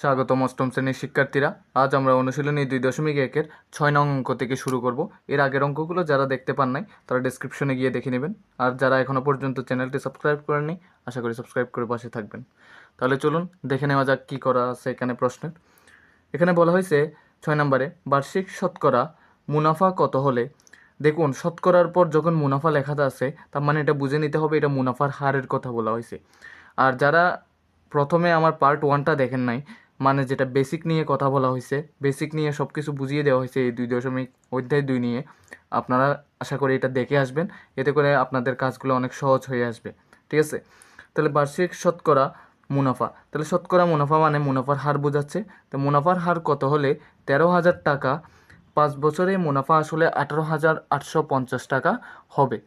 স্বাগতম অষ্টম শ্রেণির শিক্ষার্থীরা। আজ আমরা অনুশীলনী দুই দশমিক একের ছয় নং অঙ্ক থেকে শুরু করব। এর আগের অঙ্কগুলো যারা দেখতে পান নাই, তারা ডেসক্রিপশনে গিয়ে দেখে নেবেন। আর যারা এখনও পর্যন্ত চ্যানেলটি সাবস্ক্রাইব করেননি, আশা করি সাবস্ক্রাইব করে পাশে থাকবেন। তাহলে চলুন দেখে নেওয়া যাক কী করা আছে এখানে প্রশ্নের। এখানে বলা হয়েছে, ছয় নম্বরে, বার্ষিক শতকরা মুনাফা কত হলে? দেখুন, শতকরার পর যখন মুনাফা লেখাটা আছে, তার মানে এটা বুঝে নিতে হবে এটা মুনাফার হারের কথা বলা হয়েছে। আর যারা প্রথমে আমার পার্ট ওয়ানটা দেখেন নাই মানে যেটা বেসিক নিয়ে কথা বলা হয়েছে বেসিক নিয়ে সব কিছু বুঝিয়ে দেওয়া হয়েছে এই দুই দশমিক অধ্যায় দুই নিয়ে। আপনারা আশা করি এটা দেখে আসবেন, এতে করে আপনাদের কাজগুলো অনেক সহজ হয়ে আসবে। ঠিক আছে? তাহলে বার্ষিক শতকরা মুনাফা। তাহলে শতকরা মুনাফা মানে মুনাফার হার বোঝাচ্ছে। তো মুনাফার হার কত হলে? তেরো হাজার টাকা। পাঁচ বছরে মুনাফা আসলে আঠারো হাজার আটশো পঞ্চাশ টাকা হবে।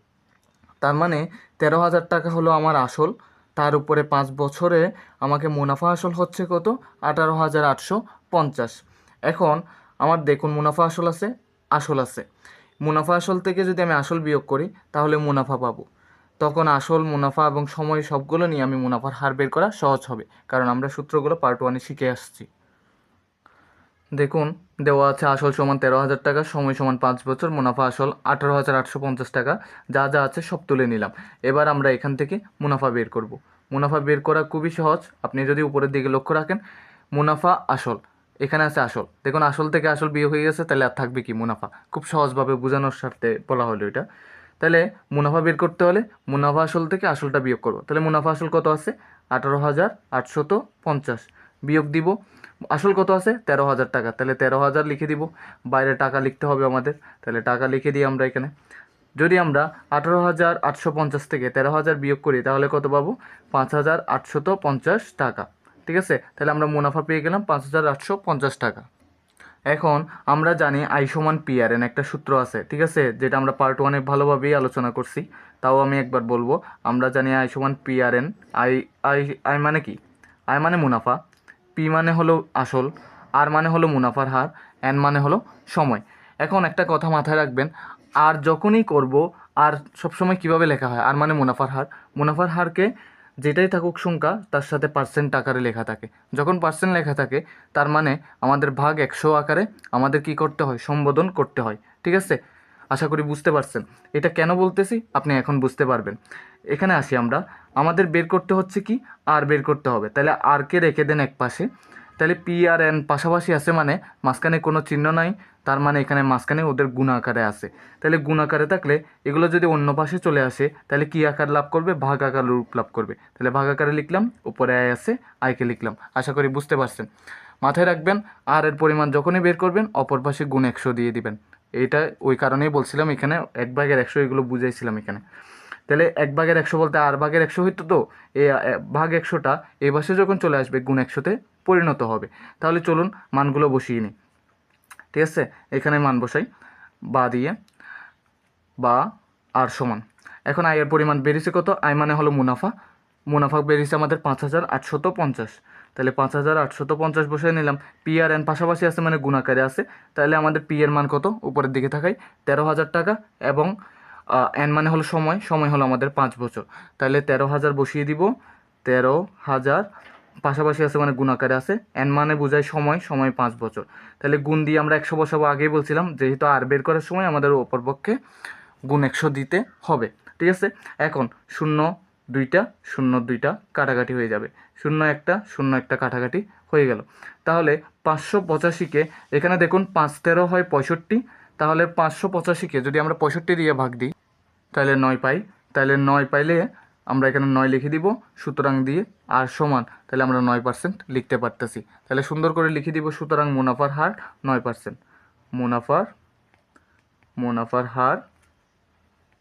তার মানে তেরো হাজার টাকা হলো আমার আসল। তার উপরে পাঁচ বছরে আমাকে মুনাফা আসল হচ্ছে কত? আঠারো হাজার আটশো পঞ্চাশ। এখন আমার দেখুন মুনাফা আসল আছে আসল আছে। মুনাফা আসল থেকে যদি আমি আসল বিয়োগ করি, তাহলে মুনাফা পাবো। তখন আসল, মুনাফা এবং সময় সবগুলো নিয়ে আমি মুনাফার হার বের করা সহজ হবে, কারণ আমরা সূত্রগুলো পার্ট ওয়ানে শিখে আসছি। দেখুন, দেওয়া আছে আসল সমান তেরো হাজার টাকা, সময় সমান পাঁচ বছর, মুনাফা আসল আঠারো হাজার আটশো পঞ্চাশ টাকা। যা যা আছে সব তুলে নিলাম। এবার আমরা এখান থেকে মুনাফা বের করব। মুনাফা বের করা খুবই সহজ। আপনি যদি উপরের দিকে লক্ষ্য রাখেন, মুনাফা আসল। এখানে আছে আসল। দেখুন, আসল থেকে আসল বিয়ে হয়ে গেছে, তাহলে আর থাকবে কি মুনাফা? খুব সহজভাবে বোঝানোর স্বার্থে বলা হলো এটা। তাহলে মুনাফা বের করতে হলে মুনাফা আসল থেকে আসলটা বিয়োগ করব। তাহলে মুনাফা আসল কত আছে? আঠারো হাজার আটশত পঞ্চাশ। বিয়োগ দিব আসল কত আছে? তেরো হাজার টাকা। তাহলে তেরো হাজার লিখে দিব। বাইরে টাকা লিখতে হবে আমাদের। তাহলে টাকা লিখে দিই আমরা এখানে। যদি আমরা আঠারো হাজার আটশো পঞ্চাশ থেকে তেরো হাজার বিয়োগ করি, তাহলে কত পাবো? পাঁচ হাজার আটশত পঞ্চাশ টাকা। ঠিক আছে? তাহলে আমরা মুনাফা পেয়ে গেলাম পাঁচ হাজার আটশো পঞ্চাশ টাকা। এখন আমরা জানি আই সমান পি একটা সূত্র আছে। ঠিক আছে? যেটা আমরা পার্ট ওয়ানে ভালোভাবেই আলোচনা করছি। তাও আমি একবার বলব। আমরা জানি আই সমান পি আই আই আই মানে কি? আই মানে মুনাফা। পি মানে হলো আসল আর মানে হলো মুনাফার হার এন মানে হলো সময়। এখন একটা কথা মাথায় রাখবেন আর যখনই করব আর সবসময় কীভাবে লেখা হয়? আর মানে মুনাফার হার। মুনাফার হারকে যেটাই থাকুক সংখ্যা, তার সাথে পার্সেন্ট আকারে লেখা থাকে। যখন পার্সেন্ট লেখা থাকে, তার মানে আমাদের ভাগ একশো আকারে আমাদের কি করতে হয়? সম্বোধন করতে হয়। ঠিক আছে? আশা করি বুঝতে পারছেন। এটা কেন বলতেছি? আপনি এখন বুঝতে পারবেন। এখানে আসি আমরা। আমাদের বের করতে হচ্ছে কি? আর বের করতে হবে। তাহলে আরকে রেখে দেন এক পাশে? তাহলে পি আর এন পাশাপাশি আছে মানে মাঝখানে কোনো চিহ্ন নাই। তার মানে এখানে মাঝখানে ওদের গুণ আকারে আছে। তাহলে গুণ আকারে থাকলে এগুলো যদি অন্য পাশে চলে আসে, তাহলে কি আকার লাভ করবে? ভাগ আকার রূপ লাভ করবে। তাহলে ভাগ আকারে লিখলাম, উপরে আয় আছে আয়কে লিখলাম। আশা করি বুঝতে পারছেন। মাথায় রাখবেন, আর এর পরিমাণ যখনই বের করবেন, অপর পাশে গুণ একশো দিয়ে দিবেন। এইটা ওই কারণেই বলছিলাম এখানে এক ভাগের একশো এগুলো বুঝাইছিলাম এখানে। তাহলে এক ভাগের একশো বলতে আর ভাগের একশো হইতো তো? এই ভাগ একশোটা এই পাশে যখন চলে আসবে গুণ একশোতে পরিণত হবে। তাহলে চলুন মানগুলো বসিয়ে নিই। ঠিক আছে? এখানে মান বসাই। বা দিয়ে বা আর সমান। এখন আয়ের পরিমাণ বেড়েছে কত? আয় মানে হলো মুনাফা। মুনাফা বেরিয়েছে আমাদের পাঁচ হাজার আটশত পঞ্চাশ। তাহলে পাঁচ হাজার আটশত পঞ্চাশ বসে নিলাম। পি আর এন পাশাপাশি আছে মানে গুণাকারে আছে। তাহলে আমাদের পি এর মান কত? উপরের দিকে থাকায় তেরো হাজার টাকা এবং এন মানে হলো সময়। সময় হলো আমাদের পাঁচ বছর। তাহলে তেরো হাজার বসিয়ে দিব। তেরো হাজার পাশাপাশি আছে মানে গুণাকারে আছে। এন মানে বোঝায় সময়। সময় পাঁচ বছর। তাহলে গুণ দিয়ে আমরা একশো বসাবো আগেই বলছিলাম। যেহেতু আর বের করার সময় আমাদের অপরপক্ষে গুণ একশো দিতে হবে। ঠিক আছে? এখন শূন্য দুইটা, শূন্য দুইটা কাটাকাটি হয়ে যাবে। শূন্য একটা শূন্য একটা কাটাকাটি হয়ে গেল। তাহলে পাঁচশো পঁচাশিকে, এখানে দেখুন পাঁচ তেরো হয় পঁয়ষট্টি, তাহলে পাঁচশো পঁচাশিকে যদি আমরা পঁয়ষট্টি দিয়ে ভাগ দিই, তাহলে নয় পাই। তাহলে নয় পাইলে আমরা এখানে নয় লিখে দিব, সুতরাং দিয়ে আর সমান, তাহলে আমরা নয় পার্সেন্ট লিখতে পারতেছি। তাহলে সুন্দর করে লিখে দিব, সুতরাং মুনাফার হার নয় পার্সেন্ট। মুনাফার মুনাফার হার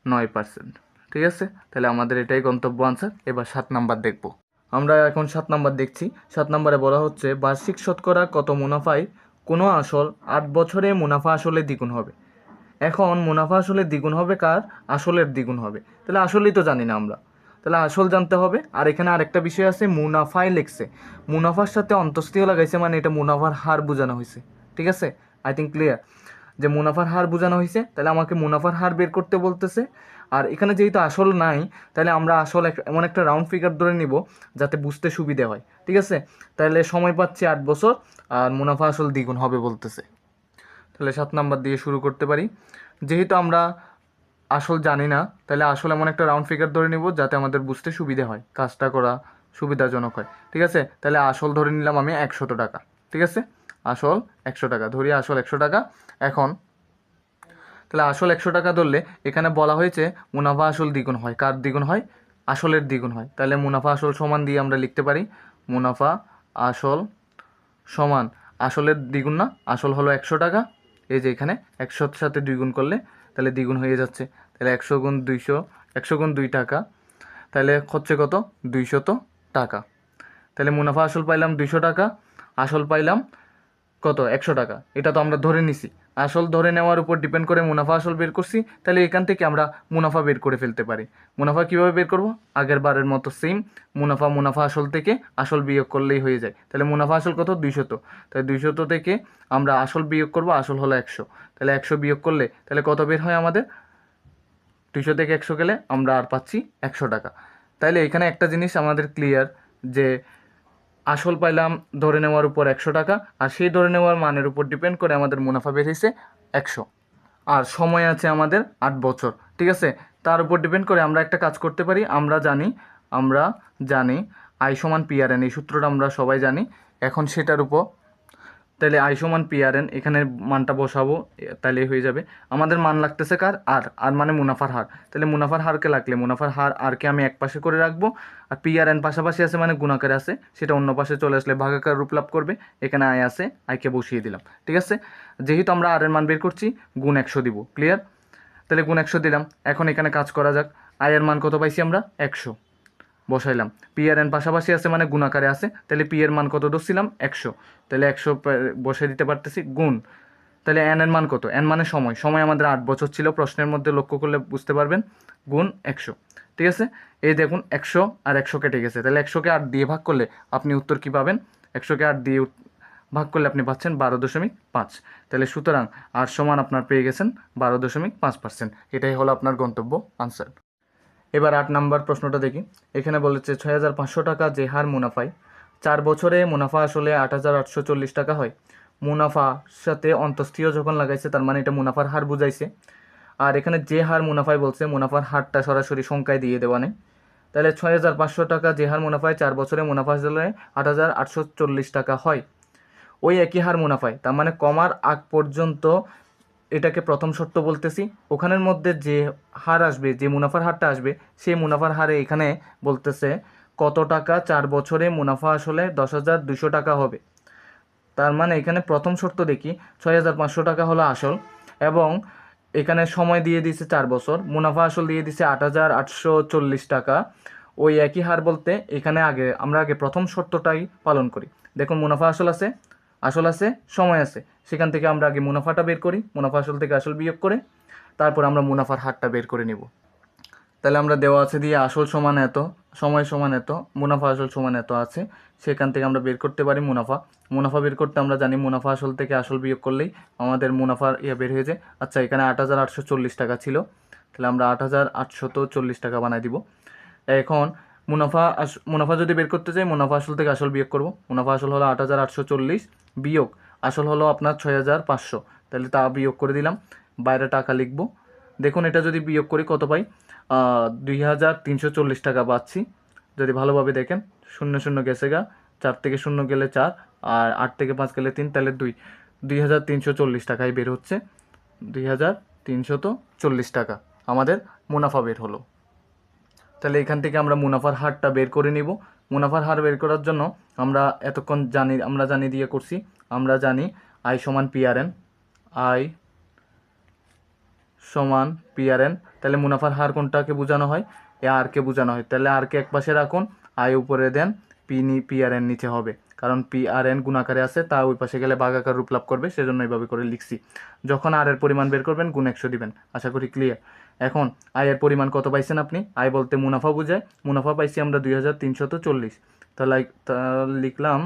নয় পার্সেন্ট। ঠিক আছে? তাহলে আমাদের এটাই গন্তব্য আনসার এবার সাত নাম্বার দেখব। আমরা এখন সাত নাম্বার দেখছি। সাত নাম্বারে বলা হচ্ছে, বার্ষিক শতকরা কত মুনাফায়? কোনো আসল আট বছরে মুনাফা আসলে দ্বিগুণ হবে। এখন মুনাফা আসলে দ্বিগুণ হবে কার? আসলের দ্বিগুণ হবে। তাহলে আসলেই তো জানি না আমরা। তাহলে আসল জানতে হবে। আর এখানে আরেকটা বিষয় আছে, মুনাফায় লেখছে। মুনাফার সাথে অন্তস্থিও লাগাইছে মানে এটা মুনাফার হার বোঝানো হয়েছে। ঠিক আছে? আই থিঙ্ক ক্লিয়ার যে মুনাফার হার বোঝানো হয়েছে, তাহলে আমাকে মুনাফার হার বের করতে বলতেছে। আর এখানে যেহেতু আসল নাই, তাহলে আমরা আসল এমন একটা রাউন্ড ফিগার ধরে নিব, যাতে বুঝতে সুবিধে হয়। ঠিক আছে? তাহলে সময় পাচ্ছি আট বছর, আর মুনাফা আসল দ্বিগুণ হবে বলতেছে। তাহলে সাত নাম্বার দিয়ে শুরু করতে পারি। যেহেতু আমরা আসল জানি না, তাহলে আসল এমন একটা রাউন্ড ফিগার ধরে নিব, যাতে আমাদের বুঝতে সুবিধে হয়, কাজটা করা সুবিধাজনক হয়। ঠিক আছে? তাহলে আসল ধরে নিলাম আমি একশত টাকা। ঠিক আছে? আসল একশো টাকা, ধরি আসল একশো টাকা। এখন। তাহলে আসল একশো টাকা ধরলে এখানে বলা হয়েছে মুনাফা আসল দ্বিগুণ হয়। কার দ্বিগুণ হয়? আসলের দ্বিগুণ হয়। তাহলে মুনাফা আসল সমান দিয়ে আমরা লিখতে পারি, মুনাফা আসল সমান আসলের দ্বিগুণ না, আসল হলো একশো টাকা। এই যে এখানে একশোর সাথে দ্বিগুণ করলে তাহলে দ্বিগুণ হয়ে যাচ্ছে। তাহলে একশো গুণ দুইশো, একশো গুণ দুই টাকা। তাহলে হচ্ছে কত? দুইশত টাকা। তাহলে মুনাফা আসল পাইলাম দুইশো টাকা, আসল পাইলাম কত? একশো টাকা। এটা তো আমরা ধরে নিছি। আসল ধরে নেওয়ার উপর ডিপেন্ড করে মুনাফা আসল বের করছি, তাহলে এখান থেকে আমরা মুনাফা বের করে ফেলতে পারি। মুনাফা কীভাবে বের করব? আগের বারের মতো সেম মুনাফা মুনাফা আসল থেকে আসল বিয়োগ করলেই হয়ে যায়। তাহলে মুনাফা আসল কত? দুইশত। তাহলে দুইশত থেকে আমরা আসল বিয়োগ করব, আসল হলো একশো। তাহলে একশো বিয়োগ করলে, তাহলে কত বের হয় আমাদের? দুইশো থেকে একশো গেলে আমরা আর পাচ্ছি একশো টাকা। তাইলে এখানে একটা জিনিস আমাদের ক্লিয়ার যে আসল পাইলাম ধরে নেওয়ার উপর একশো টাকা, আর সেই ধরে নেওয়ার মানের উপর ডিপেন্ড করে আমাদের মুনাফা হয়েছে একশো। আর সময় আছে আমাদের আট বছর, ঠিক আছে? তার উপর ডিপেন্ড করে আমরা একটা কাজ করতে পারি, আমরা জানি আমরা জানি, আই সমান পিআরএন এই সূত্রটা আমরা সবাই জানি, এখন সেটার উপর তাহলে আই পিআরএন, এখানে মানটা বসাবো তাহলে হয়ে যাবে। আমাদের মান লাগতেছে কার? আর আর মানে মুনাফার হার। তাহলে মুনাফার হারকে লাগলে, মুনাফার হার আরকে আমি এক পাশে করে রাখব, আর পিআরএন পাশাপাশি আছে মানে গুণাকারে আছে, সেটা অন্য পাশে চলে আসলে ভাগাকার রূপ লাভ করবে, এখানে আয় আছে আইকে বসিয়ে দিলাম, ঠিক আছে? যেহেতু আমরা আর এর মান বের করছি, গুণ একশো দিব ক্লিয়ার তাহলে গুণ একশো দিলাম, এখন এখানে কাজ করা যাক, আয়ের মান কত পাইছি আমরা? একশো। বসাইলাম। পি আর এন পাশাপাশি আছে মানে গুণাকারে আছে। তাহলে পি এর মান কত ধরছিলাম? একশো। তাহলে একশো বসে দিতে পারতেছি, গুণ। তাহলে এন এর মান কত? এন মানে সময়। সময় আমাদের আট বছর ছিল, প্রশ্নের মধ্যে লক্ষ্য করলে বুঝতে পারবেন। গুণ একশো। ঠিক আছে? এই দেখুন, একশো আর একশো কেটে গেছে। তাহলে একশোকে আট দিয়ে ভাগ করলে আপনি উত্তর কী পাবেন? একশোকে আট দিয়ে ভাগ করলে আপনি পাচ্ছেন বারো দশমিক পাঁচ। তাহলে সুতরাং আর সমান আপনার পেয়ে গেছেন বারো দশমিক পাঁচ পার্সেন্ট। এটাই হলো আপনার গন্তব্য আনসার। এবার আট নাম্বার প্রশ্নটা দেখি। এখানে বলেছে ছয় হাজার পাঁচশো টাকা যে হার মুনাফায়। চার বছরে মুনাফা আসলে আট হাজার আটশো চল্লিশ টাকা হয়। মুনাফা সাথে অন্তস্থীয় যখন লাগাইছে, তার মানে এটা মুনাফার হার বুঝাইছে। আর এখানে যে হার মুনাফায় বলছে, মুনাফার হারটা সরাসরি সংখ্যায় দিয়ে দেওয়া নেই। তাহলে ছয় হাজার পাঁচশো টাকা যে হার মুনাফায়, চার বছরে মুনাফা আসলে আট হাজার আটশো চল্লিশ টাকা হয়। ওই একই হার মুনাফায়, তার মানে কমার আগ পর্যন্ত এটাকে প্রথম শর্ত বলতেছি। ওখানের মধ্যে যে হার আসবে, যে মুনাফার হারটা আসবে, সেই মুনাফার হারে এখানে বলতেছে কত টাকা চার বছরে মুনাফা আসলে দশ হাজার দুশো টাকা হবে। তার মানে এখানে প্রথম শর্ত দেখি, ছয় হাজার পাঁচশো টাকা হলো আসল এবং এখানে সময় দিয়ে দিছে চার বছর, মুনাফা আসল দিয়ে দিছে আট হাজার আটশো চল্লিশ টাকা। ওই একই হার বলতে এখানে আগে, আমরা আগে প্রথম শর্তটাই পালন করি। দেখুন, মুনাফা আসল আছে আসল আছে, সময় আছে। সেখান থেকে আমরা আগে মুনাফাটা বের করি, মুনাফা আসল থেকে আসল বিয়োগ করে, তারপর আমরা মুনাফার হারটা বের করে নিব। তাহলে আমরা দেওয়া আছে দিয়ে আসল সমান এত, সময় সমান এত, মুনাফা আসল সমান এত আছে, সেখান থেকে আমরা বের করতে পারি মুনাফা। মুনাফা বের করতে আমরা জানি মুনাফা আসল থেকে আসল বিয়োগ করলেই আমাদের মুনাফার ইয়ে বের হয়ে যায়। আচ্ছা এখানে আট হাজার আটশো চল্লিশ টাকা ছিল, তাহলে আমরা আট হাজার আটশত চল্লিশ টাকা বানাই দিব। এখন মুনাফা আস, মুনাফা যদি বের করতে চাই, মুনাফা আসল থেকে আসল বিয়োগ করব। মুনাফা আসল হলো আট হাজার আটশো চল্লিশ বিয়োগ আসল হলো আপনার ছয় হাজার পাঁচশো। তাহলে তা বিয়োগ করে দিলাম। বাইরে টাকা লিখব। দেখুন, এটা যদি বিয়োগ করি কত পাই? দুই হাজার তিনশো চল্লিশ টাকা পাচ্ছি। যদি ভালোভাবে দেখেন, শূন্য শূন্য গেছে গা। চার থেকে শূন্য গেলে চার, আর আট থেকে পাঁচ গেলে তিন, তাহলে দুই। দুই হাজার তিনশো চল্লিশ টাকায় বের হচ্ছে। দুই হাজার চল্লিশ টাকা আমাদের মুনাফা বের হলো। তাহলে এখান থেকে আমরা মুনাফার হারটা বের করে নিব। মুনাফার হার বের করার জন্য আমরা এতক্ষণ জানি, আমরা জানি দিয়ে করছি। আমরা জানি আই সমান পিআরএন আই সমান পিআরএন তাহলে মুনাফার হার কোনটাকে বোঝানো হয়? এ আরকে বোঝানো হয়। তাহলে আরকে এক পাশে রাখুন আই উপরে দেন পি নি পিআরএন নিচে হবে। কারণ পি আর পিআরএন গুণাকারে আছে, তা ওই পাশে গেলে ভাগাকার রূপ লাভ করবে, সেজন্য এইভাবে করে লিখছি। যখন আর এর পরিমাণ বের করবেন, গুণ একশো দিবেন। আশা করি ক্লিয়ার এখন আয়ের পরিমাণ কত পাইছেন আপনি? আয় বলতে মুনাফা বোঝায়। মুনাফা পাইছি আমরা দুই হাজার তিনশত চল্লিশ। তাহলে লিখলাম,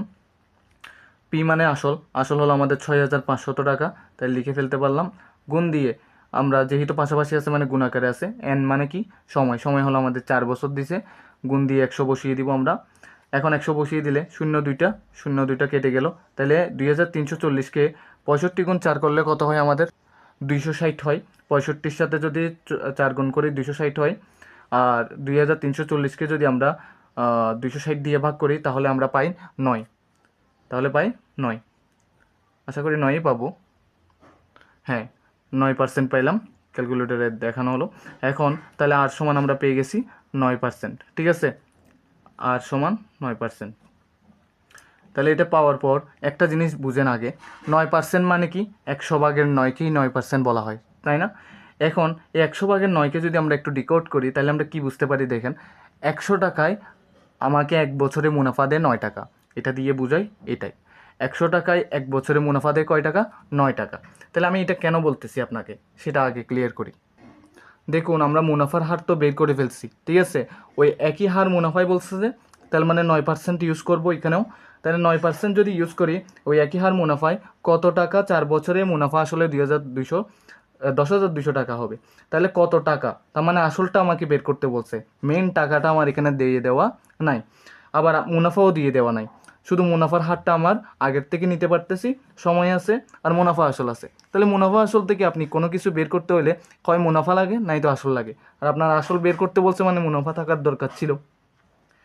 পি মানে আসল। আসল হলো আমাদের ছয় হাজার টাকা। তাই লিখে ফেলতে পারলাম। গুণ দিয়ে আমরা যেহেতু পাশাপাশি আছে মানে গুণাকারে আছে এন মানে কি? সময়। সময় হলো আমাদের চার বছর দিছে। গুণ দিয়ে একশো বসিয়ে দিব আমরা। এখন একশো বসিয়ে দিলে শূন্য দুইটা শূন্য দুইটা কেটে গেল। তাহলে দুই হাজার তিনশো চল্লিশকে পঁয়ষট্টি গুণ চার করলে কত হয় আমাদের? দুইশো ষাট হয়। পঁয়ষট্টির সাথে যদি চার গুণ করি দুশো ষাট হয়। আর দুই হাজার তিনশো চল্লিশকে যদি আমরা দুশো ষাট দিয়ে ভাগ করি, তাহলে আমরা পাই নয়। তাহলে পাই নয়। আশা করি নয়ই পাবো। হ্যাঁ নয় পার্সেন্ট পাইলাম। ক্যালকুলেটরে দেখানো হলো। এখন তাহলে আর সমান আমরা পেয়ে গেছি নয় পার্সেন্ট ঠিক আছে? আর সমান নয় পার্সেন্ট তাহলে এটা পাওয়ার পর একটা জিনিস বুঝেন আগে। নয় পার্সেন্ট মানে কি? একশো ভাগের নয়কেই নয় পার্সেন্ট বলা হয়। তাই না? এখন একশো ভাগের নয়কে যদি আমরা একটু ডিকোড করি, তাহলে আমরা কি বুঝতে পারি দেখেন? একশো টাকায় আমাকে এক বছরে মুনাফা দেয় নয় টাকা। এটা দিয়ে বুঝাই এটাই। একশো টাকায় এক বছরে মুনাফা দেয় কয় টাকা? নয় টাকা। তাহলে আমি এটা কেন বলতেছি আপনাকে? সেটা আগে ক্লিয়ার করি। দেখুন, আমরা মুনাফার হার তো বের করে ফেলছি, ঠিক আছে? ওই একই হার মুনাফাই বলছে যে তাহলে মানে নয় পার্সেন্ট ইউজ করব এখানেও। তাহলে নয় পার্সেন্ট যদি ইউজ করি, ওই একই হার মুনাফায় কত টাকা চার বছরে মুনাফা আসলে দুই হাজার দুইশো দশ হাজার দুশো টাকা হবে। তাহলে কত টাকা? তার মানে আসলটা আমাকে বের করতে বলছে মেন টাকাটা আমার এখানে দিয়ে দেওয়া নাই। আবার মুনাফাও দিয়ে দেওয়া নাই। শুধু মুনাফার হারটা আমার আগের থেকে নিতে পারতেছি, সময় আছে আর মুনাফা আসল আছে। তাহলে মুনাফা আসল থেকে আপনি কোনো কিছু বের করতে হলে হয় মুনাফা লাগে, নাই তো আসল লাগে। আর আপনার আসল বের করতে বলছে মানে মুনাফা থাকার দরকার ছিল।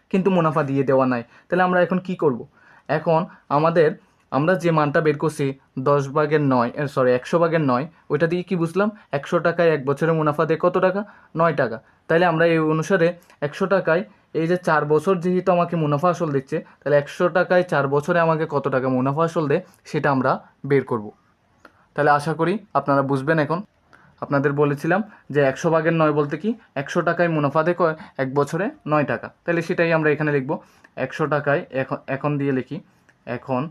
কিন্তু মুনাফা দিয়ে দেওয়া নাই। তাহলে আমরা এখন কি করব? এখন আমাদের আমরা যে মানটা বের করছি, দশ ভাগের নয় সরি একশো ভাগের নয়, ওইটা দিয়ে কি বুঝলাম? একশো টাকায় এক বছরের মুনাফা দেয় কত টাকা? নয় টাকা। তাহলে আমরা এই অনুসারে একশো টাকায় এই যে চার বছর যেহেতু আমাকে মুনাফা আসল দিচ্ছে তাহলে একশো টাকায় চার বছরে আমাকে কত টাকা মুনাফা আসল দেয় সেটা আমরা বের করব। তাহলে আশা করি আপনারা বুঝবেন এখন। আপনাদের বলেছিলাম যে একশো ভাগের নয় বলতে কি? একশো টাকায় মুনাফা দেয় এক বছরে নয় টাকা। তাহলে সেটাই আমরা এখানে লিখব। একশো টাকায় এখন এখন দিয়ে লিখি। এখন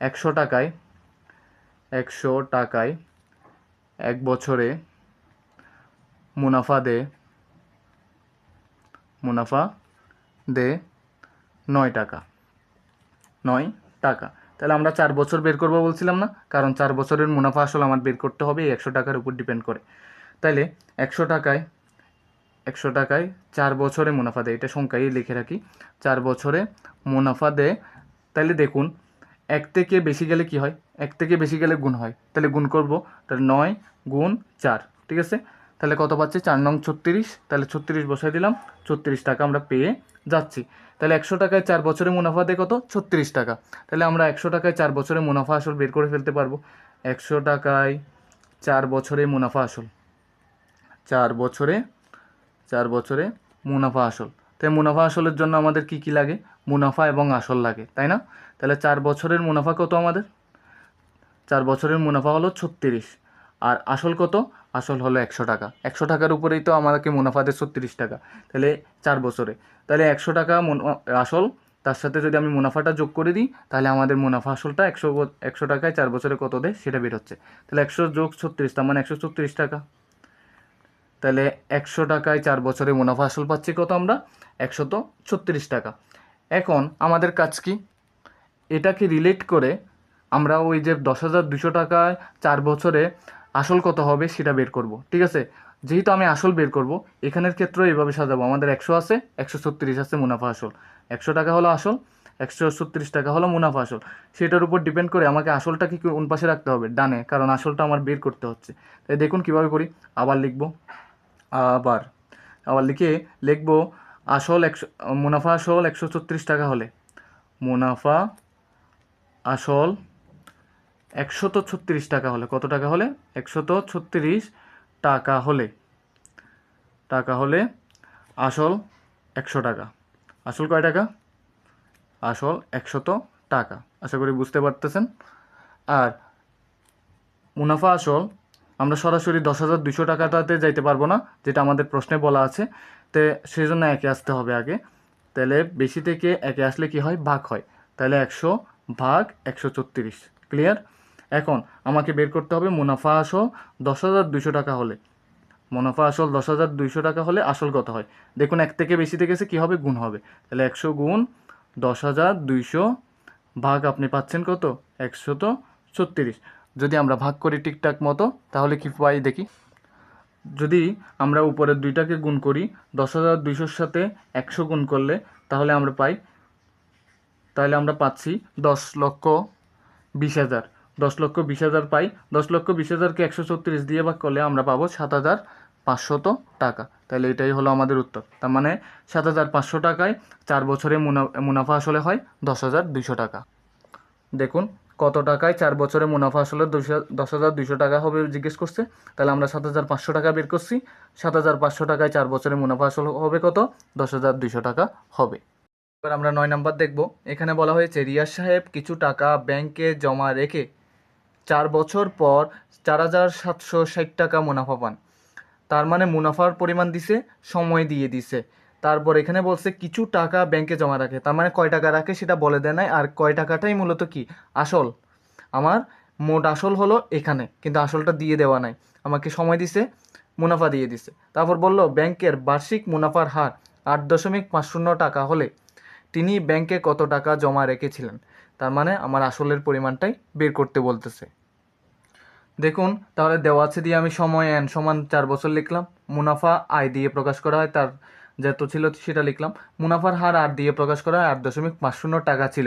একশো টাকায় একশো টাকায়, এক বছরে মুনাফা দে মুনাফা দে নয় টাকা নয় টাকা। তাহলে আমরা চার বছর বের করব বলছিলাম না? কারণ চার বছরের মুনাফা আসলে আমার বের করতে হবে, এই একশো টাকার উপর ডিপেন্ড করে। তাইলে একশো টাকায় একশো টাকায় চার বছরে মুনাফা দেয় এটা সংখ্যায় লিখে রাখি। চার বছরে মুনাফা দেয় তাহলে দেখুন এক থেকে বেশি গেলে কি হয়? এক থেকে বেশি গেলে গুণ হয়। তাহলে গুণ করব, তাহলে নয় গুণ চার, ঠিক আছে? তাহলে কত পাচ্ছি? চার নং ছত্রিশ। তাহলে ছত্রিশ বসাই দিলাম, ছত্রিশ টাকা আমরা পেয়ে যাচ্ছি। তাহলে একশো টাকায় চার বছরে মুনাফা দেয় কত? ছত্রিশ টাকা। তাহলে আমরা একশো টাকায় চার বছরে মুনাফা আসল বের করে ফেলতে পারব। একশো টাকায় চার বছরে মুনাফা আসল। চার বছরে চার বছরে মুনাফা আসল। তাই মুনাফা আসলের জন্য আমাদের কি কি লাগে? মুনাফা এবং আসল লাগে, তাই না? তাহলে চার বছরের মুনাফা কত আমাদের? চার বছরের মুনাফা হলো ছত্রিশ, আর আসল কত? আসল হলো একশো টাকা। একশো টাকার উপরেই তো আমাকে মুনাফা দেয় ছত্রিশ টাকা। তাহলে চার বছরে। তাহলে একশো টাকা আসল, তার সাথে যদি আমি মুনাফাটা যোগ করে দিই, তাহলে আমাদের মুনাফা আসলটা একশো একশো টাকায় চার বছরে কত দেয়? সেটা বের হচ্ছে। তাহলে একশো যোগ ছত্রিশ, তার মানে একশো ছত্রিশ টাকা। তাহলে একশো টাকায় চার বছরে মুনাফা আসল পাচ্ছি কত আমরা? একশত ছত্রিশ টাকা। এখন আমাদের কাজ কি? এটাকে রিলেট করে আমরা ওই যে দশ হাজার দুশো টাকায় চার বছরে আসল কত হবে সেটা বের করব, ঠিক আছে? যেহেতু আমি আসল বের করব, এখানের ক্ষেত্রেও এইভাবে সাজাবো। আমাদের একশো আছে, একশো ছত্রিশ আছে মুনাফা আসল। একশো টাকা হলো আসল, একশো ছত্রিশ টাকা হলো মুনাফা আসল। সেটার উপর ডিপেন্ড করে আমাকে আসলটা কি কোন পাশে রাখতে হবে? ডানে, কারণ আসলটা আমার বের করতে হচ্ছে। তাই দেখুন কীভাবে করি। আবার লিখব, আবার আবার লিখে লিখব আসল একশো, মুনাফা আসল একশো ছত্রিশ টাকা হলে। মুনাফা আসল একশত ছত্রিশ টাকা হলে। কত টাকা হলে? একশত ছত্রিশ টাকা হলে। টাকা হলে আসল একশো টাকা। আসল কয় টাকা? আসল একশত টাকা। আশা করি বুঝতে পারতেছেন। আর মুনাফা আসল আমরা সরাসরি দশ হাজার দুশো টাকাটাতে যাইতে পারব না, যেটা আমাদের প্রশ্নে বলা আছে। তে সেই জন্য একে আসতে হবে আগে। তাহলে বেশি থেকে একে আসলে কি হয়? ভাগ হয়। তাহলে একশো ভাগ একশো ছত্রিশ। ক্লিয়ার? এখন আমাকে বের করতে হবে মুনাফা আসল দশ হাজার দুশো টাকা হলে। মুনাফা আসল দশ হাজার দুইশো টাকা হলে আসল কত হয়? দেখুন, এক থেকে বেশি থেকে এসে কী হবে? গুণ হবে। তাহলে একশো গুণ দশ হাজার দুইশো ভাগ আপনি পাচ্ছেন কত? একশো তো ছত্রিশ। যদি আমরা ভাগ করি ঠিকঠাক মতো, তাহলে কি পাই দেখি? যদি আমরা উপরের দুইটাকে গুণ করি, দশ হাজার দুইশোর সাথে একশো গুণ করলে, তাহলে আমরা পাই, তাহলে আমরা পাচ্ছি দশ লক্ষ বিশ হাজার। দশ লক্ষ বিশ হাজার পাই, দশ লক্ষ বিশ হাজারকে একশো ছত্রিশ দিয়ে ভাগ করলে আমরা পাবো সাত হাজার পাঁচশত টাকা। তাহলে এটাই হলো আমাদের উত্তর। তার মানে সাত হাজার পাঁচশো টাকায় চার বছরে মুনাফা আসলে হয় দশ হাজার দুইশো টাকা। দেখুন কত টাকায় চার বছরে মুনাফা আসলে দুশো দশ হাজার দুইশো টাকা হবে জিজ্ঞেস করছে। তাহলে আমরা সাত হাজার পাঁচশো টাকা বের করছি। সাত হাজার পাঁচশো টাকায় চার বছরে মুনাফা আসলে হবে কত? দশ হাজার দুইশো টাকা হবে। এবার আমরা নয় নাম্বার দেখব। এখানে বলা হয়েছে, রিয়াজ সাহেব কিছু টাকা ব্যাংকে জমা রেখে চার বছর পর চার হাজার সাতশো ষাট টাকা মুনাফা পান। তার মানে মুনাফার পরিমাণ দিছে, সময় দিয়ে দিছে। তারপর এখানে বলছে কিছু টাকা ব্যাংকে জমা রাখে। তার মানে কয় টাকা রাখে সেটা বলে দেয় নাই। আর কয় টাকাটাই মূলত কি? আসল। আমার মোট আসল হলো এখানে, কিন্তু আসলটা দিয়ে দেওয়া নাই। আমাকে সময় দিছে, মুনাফা দিয়ে দিছে। তারপর বলল ব্যাংকের বার্ষিক মুনাফার হার আট দশমিক পাঁচ শূন্য টাকা হলে তিনি ব্যাংকে কত টাকা জমা রেখেছিলেন? তার মানে আমার আসলের পরিমাণটাই বের করতে বলতেছে। দেখুন, তাহলে দেওয়া আছে দিয়ে আমি সময় এন সমান চার বছর লিখলাম। মুনাফা আয় দিয়ে প্রকাশ করা হয়, তার যত ছিল সেটা লিখলাম। মুনাফার হার আর দিয়ে প্রকাশ করা আট দশমিক পাঁচ শূন্য টাকা ছিল।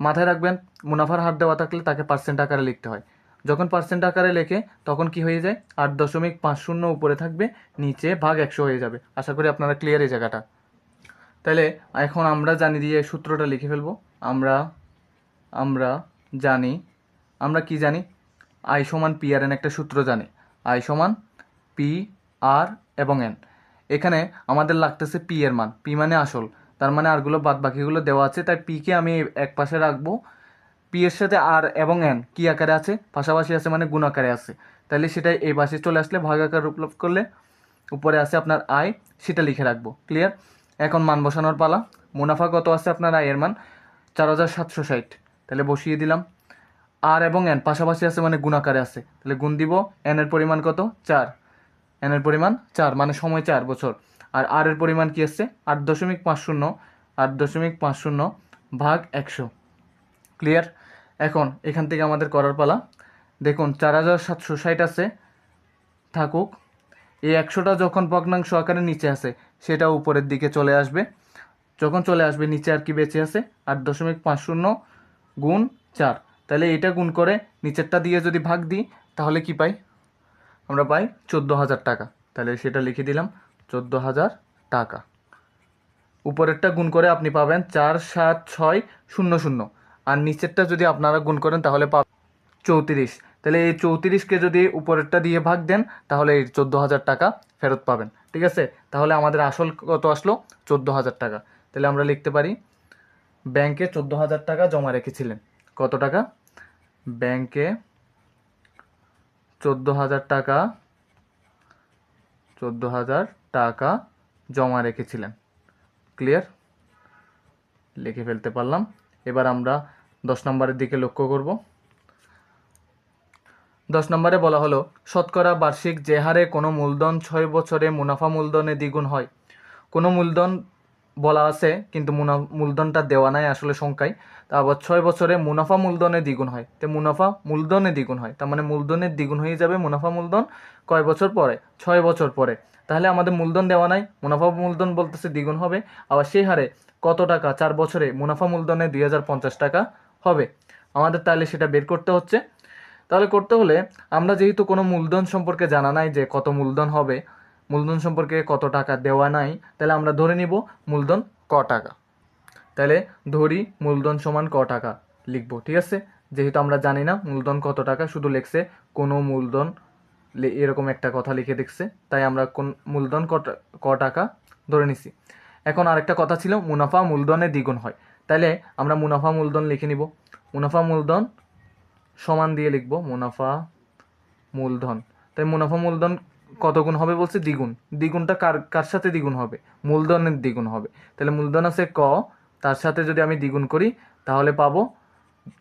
মাথায় রাখবেন, মুনাফার হার দেওয়া থাকলে তাকে পার্সেন্ট আকারে লিখতে হয়। যখন পার্সেন্ট আকারে লেখে, তখন কি হয়ে যায়? আট দশমিক পাঁচ শূন্য উপরে থাকবে, নিচে ভাগ একশো হয়ে যাবে। আশা করি আপনারা ক্লিয়ার এই জায়গাটা। তাহলে এখন আমরা জানি দিয়ে সূত্রটা লিখে ফেলব। আমরা আমরা জানি, আমরা কি জানি? আই সমান পি আর এন একটা সূত্র জানি। আই সমান পি আর এবং এন এখানে আমাদের লাগতেছে পি এর মান। পি মানে আসল। তার মানে আরগুলো বাদ বাকিগুলো দেওয়া আছে, তাই পিকে আমি এক পাশে রাখব। পি এর সাথে আর এবং এন কি আকারে আছে? পাশাপাশি আছে মানে গুণ আকারে আছে। তাহলে সেটা এই পাশে চলে আসলে ভাগ আকার উপলব্ধ করলে উপরে আছে আপনার আয় সেটা লিখে রাখব। ক্লিয়ার এখন মান বসানোর পালা। মুনাফা কত আছে আপনার আয়ের মান? চার হাজার সাতশো ষাট। তাহলে বসিয়ে দিলাম। আর এবং এন পাশাপাশি আছে মানে গুণাকারে আছে। তাহলে গুণ দিব। এন এর পরিমাণ কত? চার। এন এর পরিমাণ চার মানে সময় চার বছর। আর আর এর পরিমাণ কি আসছে? আট দশমিক পাঁচ শূন্য, আট দশমিক পাঁচ শূন্য ভাগ একশো। ক্লিয়ার এখন এখান থেকে আমাদের করার পালা। দেখুন, চার হাজার সাতশো ষাট আছে, থাকুক। এই একশোটা যখন ভগ্নাংশ আকারে নিচে আছে, সেটা উপরের দিকে চলে আসবে। যখন চলে আসবে, নিচে আর কি বেঁচে আছে? আট দশমিক পাঁচ শূন্য গুণ চার। তাহলে এটা গুণ করে নিচেরটা দিয়ে যদি ভাগ দিই, তাহলে কি পাই? আমরা পাই চোদ্দ হাজার টাকা। তাহলে সেটা লিখে দিলাম চোদ্দ হাজার টাকা। উপরেরটা গুণ করে আপনি পাবেন চার সাত ছয় শূন্য শূন্য। আর নিচেরটা যদি আপনারা গুণ করেন, তাহলে পাবেন চৌত্রিশ। তাহলে এই চৌত্রিশকে যদি উপরেরটা দিয়ে ভাগ দেন, তাহলে এই চোদ্দ হাজার টাকা ফেরত পাবেন। ঠিক আছে? তাহলে আমাদের আসল কত আসলো? চোদ্দ হাজার টাকা। তাহলে আমরা লিখতে পারি, ব্যাংকে চোদ্দ হাজার টাকা জমা রেখেছিলেন। কত টাকা? ব্যাংকে চোদ্দ হাজার টাকা চোদ্দ হাজার টাকা জমা রেখেছিলেন। ক্লিয়ার লিখে ফেলতে পারলাম। এবার আমরা দশ নম্বরের দিকে লক্ষ্য করব। দশ নম্বরে বলা হলো, শতকরা বার্ষিক যে হারে কোনো মূলধন ছয় বছরে মুনাফা মূলধনে দ্বিগুণ হয়। কোনো মূলধন বলা আছে, কিন্তু মুনা, মূলধনটা দেওয়া নাই আসলে সংখ্যায়। তারপর ছয় বছরে মুনাফা মূলধনে দ্বিগুণ হয়। তো মুনাফা মূলধনে দ্বিগুণ হয়। তার মানে মূলধনের দ্বিগুণ হয়ে যাবে মুনাফা মূলধন কয় বছর পরে? ছয় বছর পরে। তাহলে আমাদের মূলধন দেওয়া নাই, মুনাফা মূলধন বলতেছে দ্বিগুণ হবে। আবার সেই হারে কত টাকা? চার বছরে মুনাফা মূলধনে দুই হাজার পঞ্চাশ টাকা হবে। আমাদের তাহলে সেটা বের করতে হচ্ছে। তাহলে করতে হলে আমরা যেহেতু কোনো মূলধন সম্পর্কে জানা নাই যে কত মূলধন হবে মূলধন সম্পর্কে কত টাকা দেওয়া নাই, তাহলে আমরা ধরে নিব মূলধন ক টাকা। তাহলে ধরি মূলধন সমান ক টাকা লিখব, ঠিক আছে? যেহেতু আমরা জানি না মূলধন কত টাকা, শুধু লেখছে কোনো মূলধন এরকম একটা কথা লিখে দেখছে, তাই আমরা কোন মূলধন ক টাকা ধরে নিছি। এখন আরেকটা কথা ছিল, মুনাফা মূলধনে দ্বিগুণ হয়। তাহলে আমরা মুনাফা মূলধন লিখে নিব। মুনাফা মূলধন সমান দিয়ে লিখব মুনাফা মূলধন। তাই মুনাফা মূলধন কত গুণ হবে বলছে? দ্বিগুণ। দ্বিগুণটা কার কার সাথে দ্বিগুণ হবে? মূলধনের দ্বিগুণ হবে। তাহলে মূলধন আছে ক, তার সাথে যদি আমি দ্বিগুণ করি, তাহলে পাবো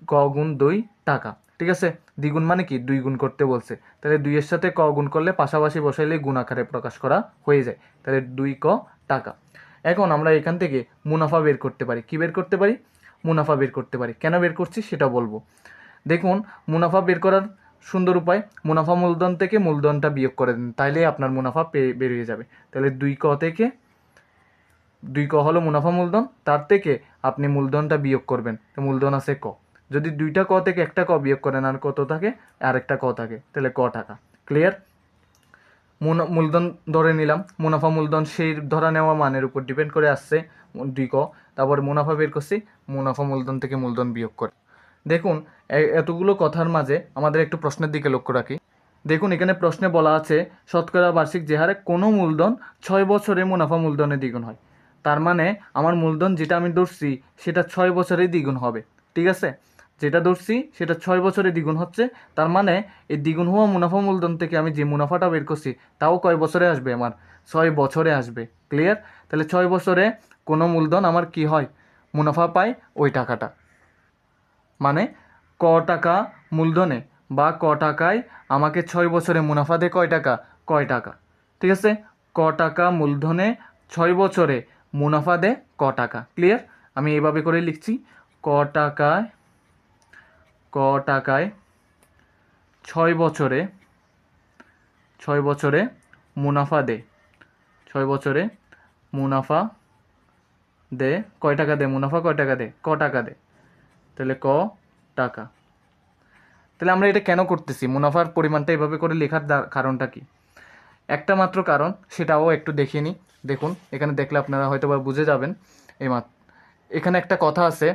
ক গুণ দুই টাকা। ঠিক আছে? দ্বিগুণ মানে কি? দুই গুণ করতে বলছে। তাহলে দুইয়ের সাথে ক গুণ করলে পাশাপাশি বসাইলে গুণ আকারে প্রকাশ করা হয়ে যায়। তাহলে দুই ক টাকা। এখন আমরা এখান থেকে মুনাফা বের করতে পারি। কি বের করতে পারি? মুনাফা বের করতে পারি। কেন বের করছি? সেটা বলব। দেখুন, মুনাফা বের করার সুন্দর উপায়। মুনাফা মূলধন থেকে মূলধনটা বিয়োগ করে দিন তাইলে আপনার মুনাফা বেরিয়ে যাবে। তাহলে দুই ক থেকে, দুই ক হলো মুনাফা মূলধন, তার থেকে আপনি মূলধনটা বিয়োগ করবেন। তো মূলধন আছে ক। যদি দুইটা ক থেকে একটা ক বিয়োগ করেন, আর কত থাকে? আর একটা ক থাকে। তাহলে ক টাকা। ক্লিয়ার মূলধন ধরে নিলাম। মুনাফা মূলধন সেই ধরা নেওয়া মানের উপর ডিপেন্ড করে আসছে দুই ক। তারপর মুনাফা বের করছি, মুনাফা মূলধন থেকে মূলধন বিয়োগ করে। দেখুন এতগুলো কথার মাঝে আমাদের একটু প্রশ্নের দিকে লক্ষ্য রাখি। দেখুন, এখানে প্রশ্নে বলা আছে, শতকরা বার্ষিক যে হারে কোনো মূলধন ছয় বছরে মুনাফা মূলধনে দ্বিগুণ হয়। তার মানে আমার মূলধন যেটা আমি ধরছি, সেটা ছয় বছরেই দ্বিগুণ হবে। ঠিক আছে? যেটা ধরছি, সেটা ছয় বছরে দ্বিগুণ হচ্ছে। তার মানে এই দ্বিগুণ হওয়া মুনাফা মূলধন থেকে আমি যে মুনাফাটা বের করছি, তাও কয় বছরে আসবে আমার? ছয় বছরে আসবে। ক্লিয়ার? তাহলে ছয় বছরে কোনো মূলধন আমার কি হয়? মুনাফা পায় ওই টাকাটা। মানে ক টাকা মূলধনে বা ক টাকায় আমাকে ছয় বছরে মুনাফা দেয় কয় টাকা? কয় টাকা। ঠিক আছে? ক টাকা মূলধনে ছয় বছরে মুনাফা দেয় ক টাকা। ক্লিয়ার আমি এইভাবে করে লিখছি। ক টাকায় ক টাকায় ছয় বছরে ছয় বছরে মুনাফা দে ছয় বছরে মুনাফা দে কয় টাকা দে মুনাফা কয় টাকা দে ক টাকা দে তাহলে ক? টাকা। তাহলে আমরা এটা কেন করতেছি? মুনাফার পরিমাণটা এভাবে করে লেখার কারণটা কি? একটা মাত্র কারণ, সেটাও একটু দেখিয়ে নিই। দেখুন, এখানে দেখলে আপনারা হয়তো বা বুঝে যাবেন। এই মাত্র এখানে একটা কথা আছে,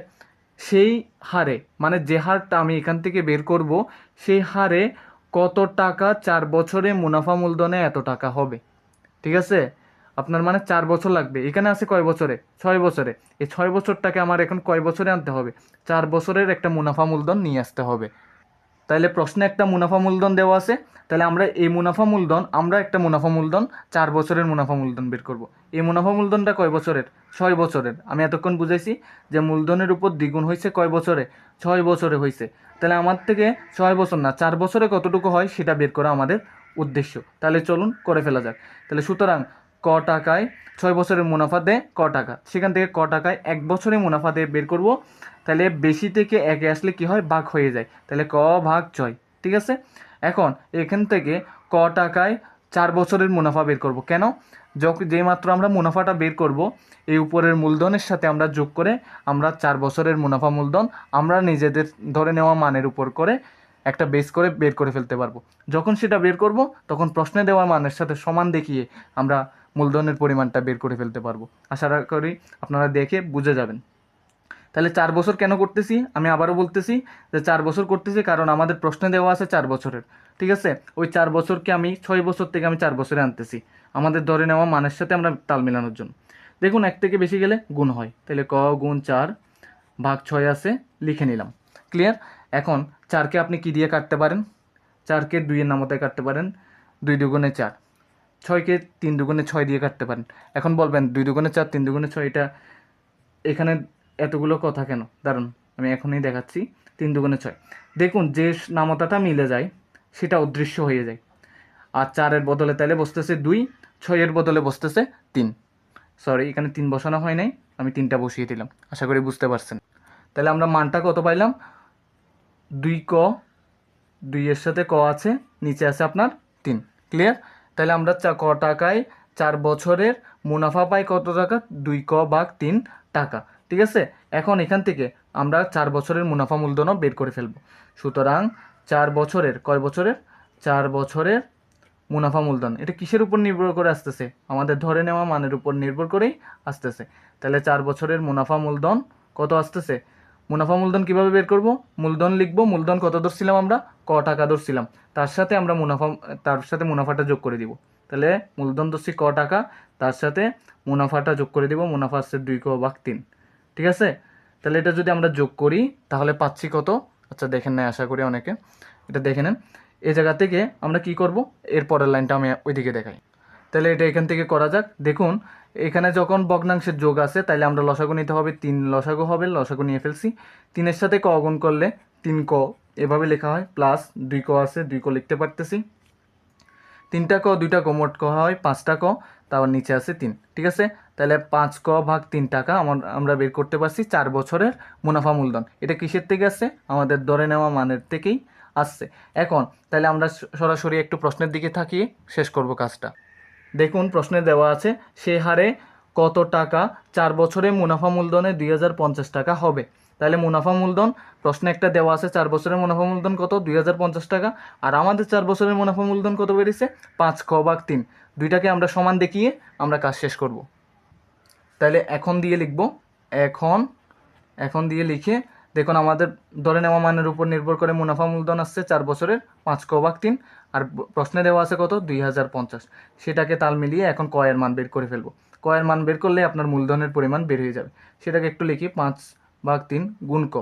সেই হারে মানে যে হারটা আমি এখান থেকে বের করব, সেই হারে কত টাকা চার বছরে মুনাফা মূলধনে এত টাকা হবে? ঠিক আছে? আপনার মানে চার বছর লাগবে। এখানে আছে কয় বছরে? ছয় বছরে। এই ছয় বছরটাকে আমার এখন কয় বছরে আনতে হবে? চার বছরের একটা মুনাফা মূলধন নিয়ে আসতে হবে। তাহলে প্রশ্নে একটা মুনাফা মূলধন দেওয়া আছে। তাহলে আমরা এই মুনাফা মূলধন, আমরা একটা মুনাফা মূলধন, চার বছরের মুনাফা মূলধন বের করব। এই মুনাফা মূলধনটা কয় বছরের? ছয় বছরের। আমি এতক্ষণ বুঝাইছি যে মূলধনের উপর দ্বিগুণ হয়েছে কয় বছরে? ছয় বছরে হয়েছে তাহলে আমার থেকে ছয় বছর না, চার বছরে কতটুকু হয় সেটা বের করা আমাদের উদ্দেশ্য। তাহলে চলুন, করে ফেলা যাক। তাহলে সুতরাং ক টাকায় ছয় বছরের মুনাফা দেয় ক টাকা। সেখান থেকে ক টাকায় এক বছরে মুনাফা দিয়ে বের করব। তাহলে বেশি থেকে একে আসলে কি হয়? ভাগ হয়ে যায়। তাহলে ক ভাগ ছয়, ঠিক আছে? এখন এখান থেকে ক টাকায় চার বছরের মুনাফা বের করব। কেন? যেই মাত্র আমরা মুনাফাটা বের করব, এই উপরের মূলধনের সাথে আমরা যোগ করে আমরা চার বছরের মুনাফা মূলধন আমরা নিজেদের ধরে নেওয়া মানের উপর করে একটা বেস করে বের করে ফেলতে পারব। যখন সেটা বের করব, তখন প্রশ্নে দেওয়া মানের সাথে সমান দেখিয়ে আমরা মূলধনের পরিমাণটা বের করে ফেলতে পারব। আশা করি আপনারা দেখে বুঝে যাবেন। তাহলে চার বছর কেন করতেছি? আমি আবারও বলতেছি যে চার বছর করতেছি কারণ আমাদের প্রশ্নে দেওয়া আছে চার বছরের। ঠিক আছে? ওই চার বছরকে আমি ছয় বছর থেকে আমি চার বছরে আনতেছি। আমাদের ধরে নেওয়া মানের সাথে আমরা তাল মেলানোর জন্য। দেখুন, এক থেকে বেশি গেলে গুণ হয়। তাহলে ক গুণ চার ভাগ ছয় আছে, লিখে নিলাম। ক্লিয়ার? এখন চারকে আপনি কি দিয়ে কাটতে পারেন? চারকে দুইয়ের নামতায় কাটতে পারেন। দুই দুগুণে চার। ছয়কে তিন দুগুণে ছয় দিয়ে কাটতে পারেন। এখন বলবেন, দুই দুগুণে চার, তিন দুগুণে ছয়, এটা এখানে এতগুলো কথা কেন? দারুণ আমি এখনই দেখাচ্ছি, তিন দুগুণে ছয়। দেখুন, যে নামতাটা মিলে যায়, সেটা অদৃশ্য হয়ে যায়। আর চারের বদলে তাহলে বসতেছে দুই, ছয়ের বদলে বসতেছে তিন। সরি এখানে তিন বসানো হয় নাই, আমি তিনটা বসিয়ে দিলাম। আশা করি বুঝতে পারছেন। তাহলে আমরা মানটা কত পাইলাম? দুই ক, দুইয়ের সাথে ক আছে, নিচে আছে আপনার তিন। ক্লিয়ার তাহলে আমরা চা ক টাকায় চার বছরের মুনাফা পাই কত টাকা? দুই ক ভাগ তিন টাকা। ঠিক আছে? এখন এখান থেকে আমরা চার বছরের মুনাফা মূলধনও বের করে ফেলব। সুতরাং চার বছরের, কয় বছরের? চার বছরের মুনাফা মূলধন। এটা কিসের উপর নির্ভর করে আসতেছে? আমাদের ধরে নেওয়া মানের উপর নির্ভর করেই আসতেছে। তাহলে চার বছরের মুনাফা মূলধন কত আসতেছে? মুনাফা মূলধন কীভাবে বের করব? মূলধন লিখব, মূলধন কত ধরছিলাম আমরা? ক টাকা ধরছিলাম। তার সাথে আমরা মুনাফা, তার সাথে মুনাফাটা যোগ করে দিব। তাহলে মূলধন ধরছি ক টাকা, তার সাথে মুনাফাটা যোগ করে দিব, মুনাফা আসছে দুই ক ভাগ তিন। ঠিক আছে? তাহলে এটা যদি আমরা যোগ করি, তাহলে পাচ্ছি কত? আচ্ছা দেখেন না আশা করি অনেকে। এটা দেখে নেন। এই জায়গা থেকে আমরা কি করব? এর পরের লাইনটা আমি ওইদিকে দেখাই। তাহলে এটা এখান থেকে করা যাক। দেখুন, এখানে যখন ভগ্নাংশের যোগ আছে তাহলে আমরা লসাগু নিতে হবে তিন, লসাগু হবে, লসাগু নিয়ে ফেলছি। তিনের সাথে ক গুণ করলে তিন ক, এভাবে লেখা হয় প্লাস দুই ক আছে, দুই ক লিখতে পারতেছি। তিনটা ক, দুইটা ক, মোট ক হয়, পাঁচটা ক, তারপর নিচে আছে তিন, ঠিক আছে? তাহলে পাঁচ ক ভাগ তিন টাকা আমার- আমরা বের করতে পারছি চার বছরের মুনাফা মূলধন। এটা কিসের থেকে আসছে? আমাদের ধরে নেওয়া মানের থেকেই আসছে। এখন, তাহলে আমরা সরাসরি একটু প্রশ্নের দিকে থাকিয়ে শেষ করব কাজটা। দেখুন, প্রশ্নে দেওয়া আছে, সে হারে কত টাকা চার বছরে মুনাফা মূলধনে দুই হাজার পঞ্চাশ টাকা হবে? তাহলে মুনাফা মূলধন, প্রশ্নে একটা দেওয়া আছে, চার বছরের মুনাফা মূলধন কত? দুই হাজার পঞ্চাশ টাকা। আর আমাদের চার বছরের মুনাফা মূলধন কত বেরিয়েছে? পাঁচ, ক ভাগ তিন। দুইটাকে আমরা সমান দেখিয়ে আমরা কাজ শেষ করব। তাহলে এখন দিয়ে লিখব, এখন এখন দিয়ে লিখে দেখুন, আমাদের ধরে নেওয়া মানের উপর নির্ভর করে মুনাফা মূলধন আসছে চার বছরের পাঁচ ক ভাগ তিন, আর প্রশ্নে দেওয়া আছে কত? দুই হাজার পঞ্চাশ। সেটাকে তাল মিলিয়ে এখন কয়ের মান বের করে ফেলব। কয়ের মান বের করলে আপনার মূলধনের পরিমাণ বের হয়ে যাবে। সেটাকে একটু লিখি, পাঁচ ভাগ তিন গুণ ক।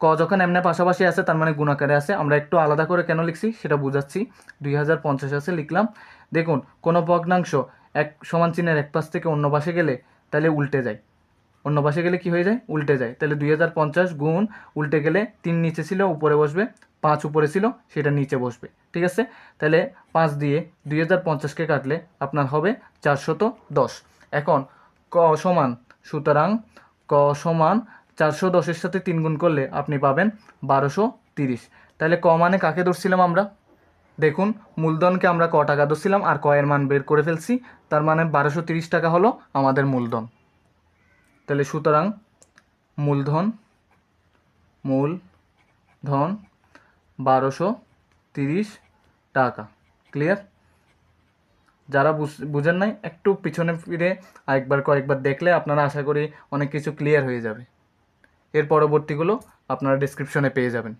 ক যখন এমনি পাশাপাশি আছে, তার মানে গুণাকারে আছে, আমরা একটু আলাদা করে কেন লিখছি? সেটা বুঝাচ্ছি। দুই হাজার পঞ্চাশ আছে, লিখলাম। দেখুন, কোনো ভগ্নাংশ এক সমান চিহ্নের এক পাশ থেকে অন্য পাশে গেলে তাহলে উল্টে যায়। অন্য পাশে গেলে কি হয়ে যায়? উল্টে যায়। তাহলে দুই হাজার পঞ্চাশ গুণ উল্টে গেলে তিন নিচে ছিল, উপরে বসবে। পাঁচ উপরে ছিল, সেটা নিচে বসবে। ঠিক আছে? তাহলে পাঁচ দিয়ে দুই হাজার পঞ্চাশকে কাটলে আপনার হবে চারশত দশ। এখন ক সমান, সুতরাং ক সমান চারশো দশের সাথে তিন গুণ করলে আপনি পাবেন বারোশো তিরিশ। তাহলে ক মানে কাকে ধরছিলাম আমরা? দেখুন, মূলধনকে আমরা ক টাকা ধরছিলাম আর কয়ের মান বের করে ফেলছি। তার মানে বারোশো তিরিশ টাকা হলো আমাদের মূলধন। তাহলে সুতরাং মূলধন মূল ধন বারোশো তিরিশ টাকা। ক্লিয়ার যারা বুঝ- বুঝেন নাই, একটু পিছনে ফিরে আরেকবার কয়েকবার দেখলে আপনারা আশা করি অনেক কিছু ক্লিয়ার হয়ে যাবে। এর পরবর্তীগুলো আপনারা ডিসক্রিপশনে পেয়ে যাবেন।